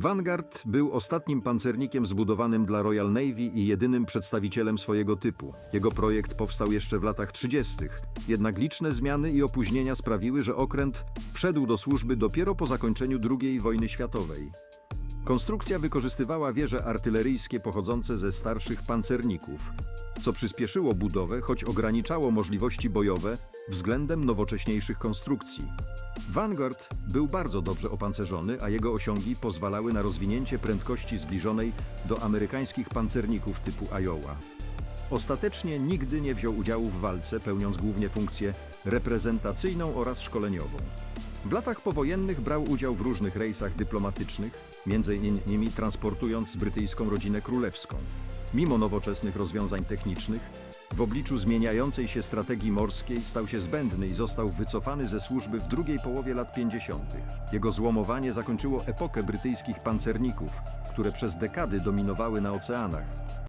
Vanguard był ostatnim pancernikiem zbudowanym dla Royal Navy i jedynym przedstawicielem swojego typu. Jego projekt powstał jeszcze w latach 30., jednak liczne zmiany i opóźnienia sprawiły, że okręt wszedł do służby dopiero po zakończeniu II wojny światowej. Konstrukcja wykorzystywała wieże artyleryjskie pochodzące ze starszych pancerników, co przyspieszyło budowę, choć ograniczało możliwości bojowe względem nowocześniejszych konstrukcji. Vanguard był bardzo dobrze opancerzony, a jego osiągi pozwalały na rozwinięcie prędkości zbliżonej do amerykańskich pancerników typu Iowa. Ostatecznie nigdy nie wziął udziału w walce, pełniąc głównie funkcję reprezentacyjną oraz szkoleniową. W latach powojennych brał udział w różnych rejsach dyplomatycznych, między innymi transportując brytyjską rodzinę królewską. Mimo nowoczesnych rozwiązań technicznych, w obliczu zmieniającej się strategii morskiej stał się zbędny i został wycofany ze służby w drugiej połowie lat 50. Jego złomowanie zakończyło epokę brytyjskich pancerników, które przez dekady dominowały na oceanach.